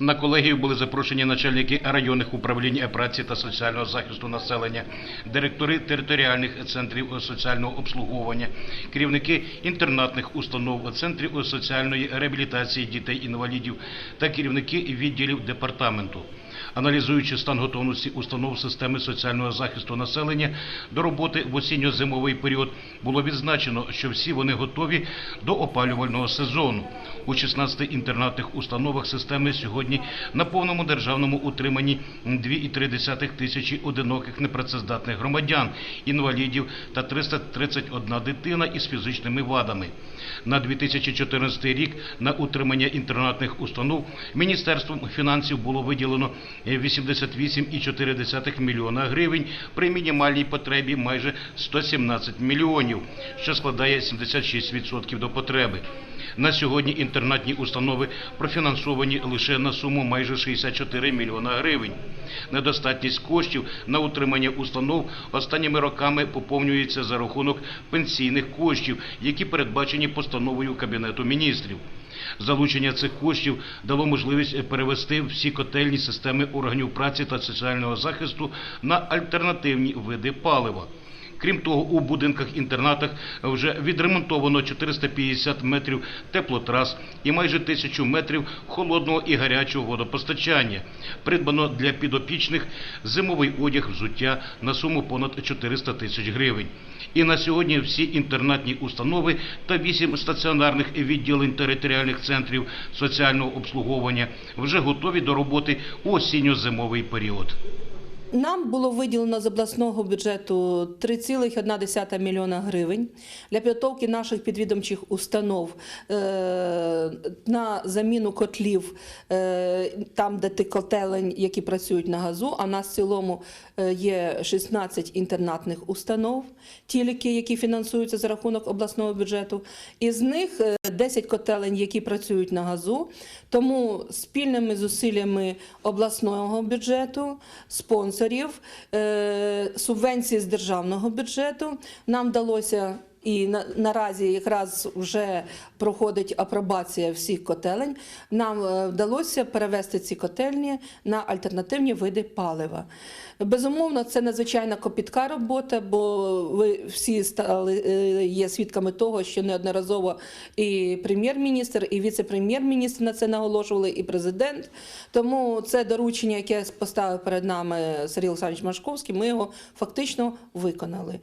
На колегію були запрошені начальники районних управлінь праці та соціального захисту населення, директори територіальних центрів соціального обслуговування, керівники інтернатних установ, центрів соціальної реабілітації дітей-інвалідів та керівники відділів департаменту. Аналізуючи стан готовності установ системи соціального захисту населення до роботи в осінньо-зимовий період, було відзначено, що всі вони готові до опалювального сезону. У 16 інтернатних установах системи сьогодні на повному державному утриманні 2,3 тисячі одиноких непрацездатних громадян, інвалідів та 331 дитина із фізичними вадами. На 2014 рік на утримання інтернатних установ Міністерством фінансів було виділено 88,4 мільйона гривень при мінімальній потребі майже 117 мільйонів, що складає 76% до потреби. На сьогодні інтернатні установи профінансовані лише на суму майже 64 мільйона гривень. Недостатність коштів на утримання установ останніми роками поповнюється за рахунок пенсійних коштів, які передбачені постановою Кабінету міністрів. Залучення цих коштів дало можливість перевести всі котельні системи органів праці та соціального захисту на альтернативні види палива. Крім того, у будинках-інтернатах вже відремонтовано 450 метрів теплотрас і майже тисячу метрів холодного і гарячого водопостачання. Придбано для підопічних зимовий одяг взуття на суму понад 400 тисяч гривень. І на сьогодні всі інтернатні установи та вісім стаціонарних відділень територіальних центрів соціального обслуговування вже готові до роботи у осінньо-зимовий період. Нам було виділено з обласного бюджету 3,1 мільйона гривень для підготовки наших підвідомчих установ е, на заміну котлів е, там, де ти котелень, які працюють на газу. А в нас в цілому е, є 16 інтернатних установ, тільки які фінансуються за рахунок обласного бюджету. Із них е, 10 котелень, які працюють на газу. Тому спільними зусиллями обласного бюджету, спонсорів, е, субвенції з державного бюджету нам вдалося. І на, наразі якраз вже проходить апробація всіх котелень. Нам е, вдалося перевести ці котельні на альтернативні види палива. Безумовно, це надзвичайно копітка робота, бо ви всі стали е, є свідками того, що неодноразово і прем'єр-міністр, і віце-прем'єр-міністр на це наголошували, і президент. Тому це доручення, яке поставив перед нами Сергій Олександрович Машковський, ми його фактично виконали.